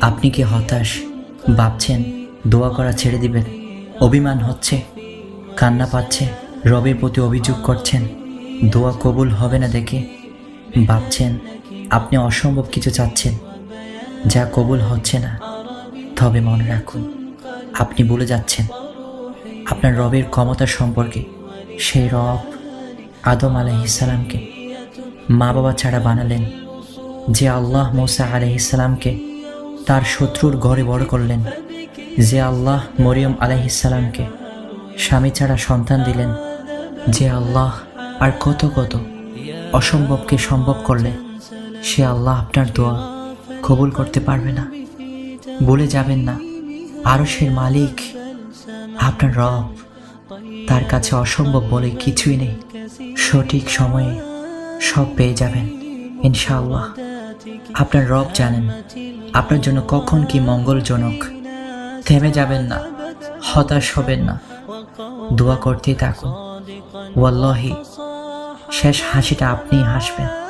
আপনি কি হতাশ? ভাবছেন, দোয়া করা ছেড়ে দিবেন। অভিমান হচ্ছে, কান্না পাচ্ছে, রবের প্রতি অভিযোগ করছেন। দোয়া কবুল হবে না দেখে ভাবছেন, আপনি অসম্ভব কিছু চাচ্ছেন। যা কবুল হচ্ছে না, তবে মনে রাখুন, আপনি বলে যাচ্ছেন। আপনার রবের ক্ষমতা সম্পর্কে সেই রব আদম আলাইসালামকে মা বাবা ছাড়া বানালেন। যে আল্লাহ মোসা আলাইসালামকে তার শত্রুর ঘরে বড় করলেন। যে আল্লাহ মরিয়ম আলাইসালামকে স্বামী ছাড়া সন্তান দিলেন, যে আল্লাহ আর কত কত অসম্ভবকে সম্ভব করলে, সে আল্লাহ আপনার দোয়া কবুল করতে পারবে না। বলে যাবেন না, আরশের মালিক আপনার রব, তার কাছে অসম্ভব বলে কিছুই নেই। সঠিক সময়ে সব পেয়ে যাবেন, ইনশাআল্লাহ। আপনার রব জানেন, আপনার জন্য কখন কি মঙ্গলজনক। থেমে যাবেন না, হতাশ হবেন না। দোয়া করতেই থাকুন। ওয়াল্লাহি, শেষ হাসিটা আপনি হাসবেন।